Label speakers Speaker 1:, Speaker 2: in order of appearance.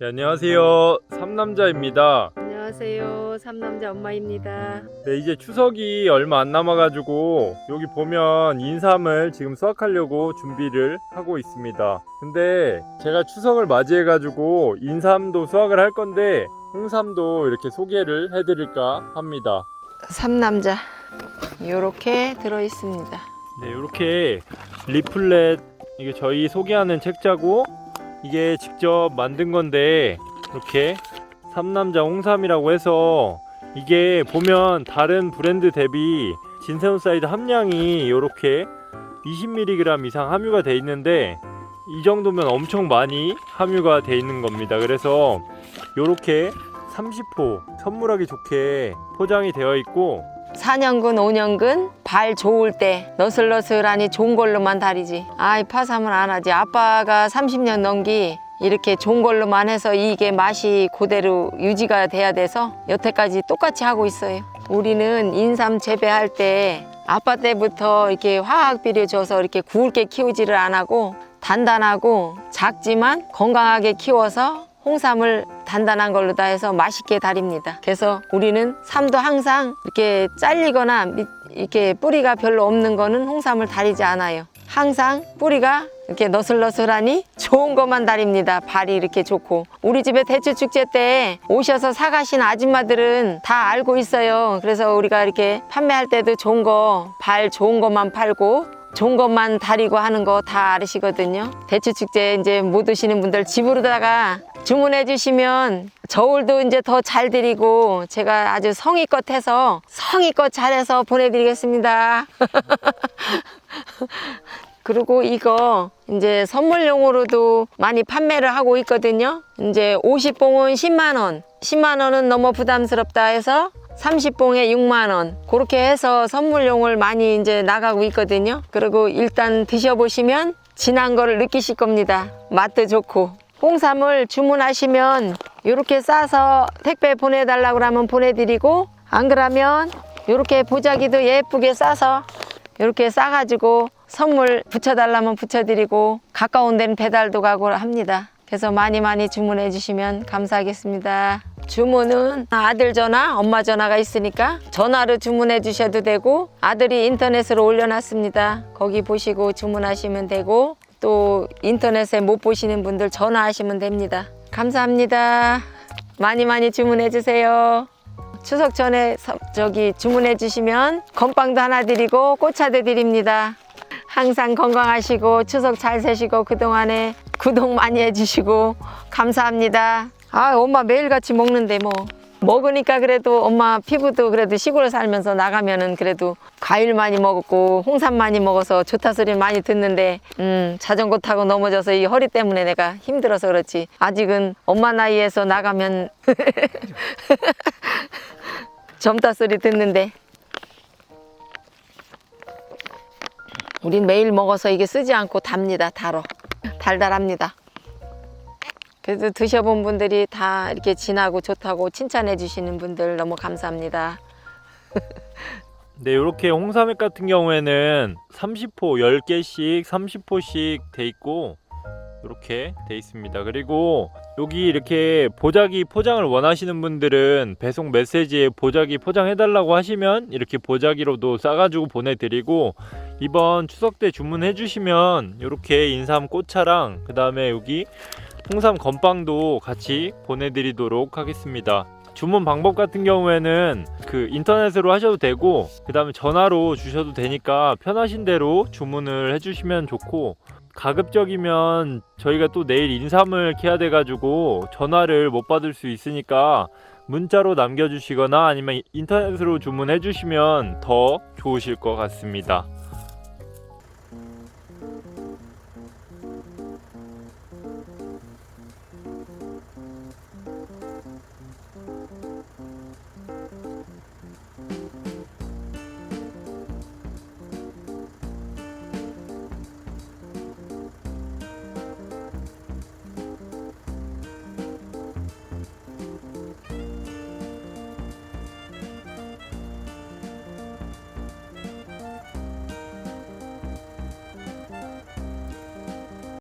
Speaker 1: 네, 안녕하세요. 삼남자입니다.
Speaker 2: 안녕하세요. 삼남자 엄마입니다.
Speaker 1: 네, 이제 추석이 얼마 안 남아가지고 여기 보면 인삼을 지금 수확하려고 준비를 하고 있습니다. 근데 제가 추석을 맞이해가지고 인삼도 수확을 할 건데 홍삼도 이렇게 소개를 해드릴까 합니다.
Speaker 2: 삼남자 요렇게 들어 있습니다.
Speaker 1: 네, 이렇게 리플렛 이게 저희 소개하는 책자고 이게 직접 만든 건데 이렇게 삼남자 홍삼이라고 해서 이게 보면 다른 브랜드 대비 진세온사이드 함량이 이렇게 20mg 이상 함유가 돼 있는데 이 정도면 엄청 많이 함유가 돼 있는 겁니다. 그래서 이렇게 30호 선물하기 좋게 포장이 되어 있고
Speaker 2: 4년근, 5년근 발 좋을 때 너슬너슬하니 좋은 걸로만 다리지. 아이 파삼은 안 하지. 아빠가 30년 넘기 이렇게 좋은 걸로만 해서 이게 맛이 그대로 유지가 돼야 돼서 여태까지 똑같이 하고 있어요. 우리는 인삼 재배할 때 아빠 때부터 이렇게 화학 비료 줘서 이렇게 굵게 키우지를 안 하고 단단하고 작지만 건강하게 키워서 홍삼을 단단한 걸로 다 해서 맛있게 다립니다. 그래서 우리는 삼도 항상 이렇게 잘리거나 밑- 이렇게 뿌리가 별로 없는 거는 홍삼을 다리지 않아요. 항상 뿌리가 이렇게 너슬너슬하니 좋은 것만 다립니다. 발이 이렇게 좋고. 우리 집에 대추 축제 때 오셔서 사가신 아줌마들은 다 알고 있어요. 그래서 우리가 이렇게 판매할 때도 좋은 거, 발 좋은 것만 팔고 좋은 것만 다리고 하는 거 다 알으시거든요. 대추 축제 이제 못 오시는 분들 집으로다가 주문해 주시면 저울도 이제 더 잘 드리고 제가 아주 성의껏 해서 성의껏 잘해서 보내드리겠습니다. 그리고 이거 이제 선물용으로도 많이 판매를 하고 있거든요. 이제 50봉은 10만 원, 10만 원은 너무 부담스럽다 해서 30봉에 6만 원. 그렇게 해서 선물용을 많이 이제 나가고 있거든요. 그리고 일단 드셔보시면 진한 거를 느끼실 겁니다. 맛도 좋고. 홍삼을 주문하시면 이렇게 싸서 택배 보내달라고 하면 보내드리고 안 그러면 이렇게 보자기도 예쁘게 싸서 이렇게 싸가지고 선물 붙여달라면 붙여드리고 가까운 데는 배달도 가고 합니다. 그래서 많이 많이 주문해 주시면 감사하겠습니다. 주문은 아들 전화, 엄마 전화가 있으니까 전화로 주문해 주셔도 되고 아들이 인터넷으로 올려놨습니다. 거기 보시고 주문하시면 되고 또 인터넷에 못 보시는 분들 전화하시면 됩니다. 감사합니다. 많이 많이 주문해 주세요. 추석 전에 서- 저기 주문해 주시면 건빵도 하나 드리고 꽃차도 드립니다. 항상 건강하시고 추석 잘 세시고 그동안에 구독 많이 해주시고 감사합니다. 아 엄마 매일같이 먹는데 뭐 먹으니까 그래도 엄마 피부도 그래도 시골에 살면서 나가면은 그래도 과일 많이 먹었고 홍삼 많이 먹어서 좋다 소리 많이 듣는데 음 자전거 타고 넘어져서 이 허리 때문에 내가 힘들어서 그렇지. 아직은 엄마 나이에서 나가면 젊다 소리 듣는데. 우린 매일 먹어서 이게 쓰지 않고 답니다 달어. 달달합니다 그래도 드셔본 분들이 다 이렇게 진하고 좋다고 칭찬해 주시는 분들 너무 감사합니다
Speaker 1: 네, 이렇게 홍삼액 같은 경우에는 30호 10개씩 30호씩 돼 있고 이렇게 돼 있습니다. 그리고 여기 이렇게 보자기 포장을 원하시는 분들은 배송 메시지에 보자기 포장해 달라고 하시면 이렇게 보자기로도 싸 가지고 보내 드리고 이번 추석 때 주문해 주시면 이렇게 인삼 꽃차랑 그 다음에 여기 홍삼 건빵도 같이 보내드리도록 하겠습니다. 주문 방법 같은 경우에는 그 인터넷으로 하셔도 되고 그 다음에 전화로 주셔도 되니까 편하신 대로 주문을 해주시면 좋고 가급적이면 저희가 또 내일 인삼을 캐야 돼가지고 전화를 못 받을 수 있으니까 문자로 남겨주시거나 아니면 인터넷으로 주문해 주시면 더 좋으실 것 같습니다.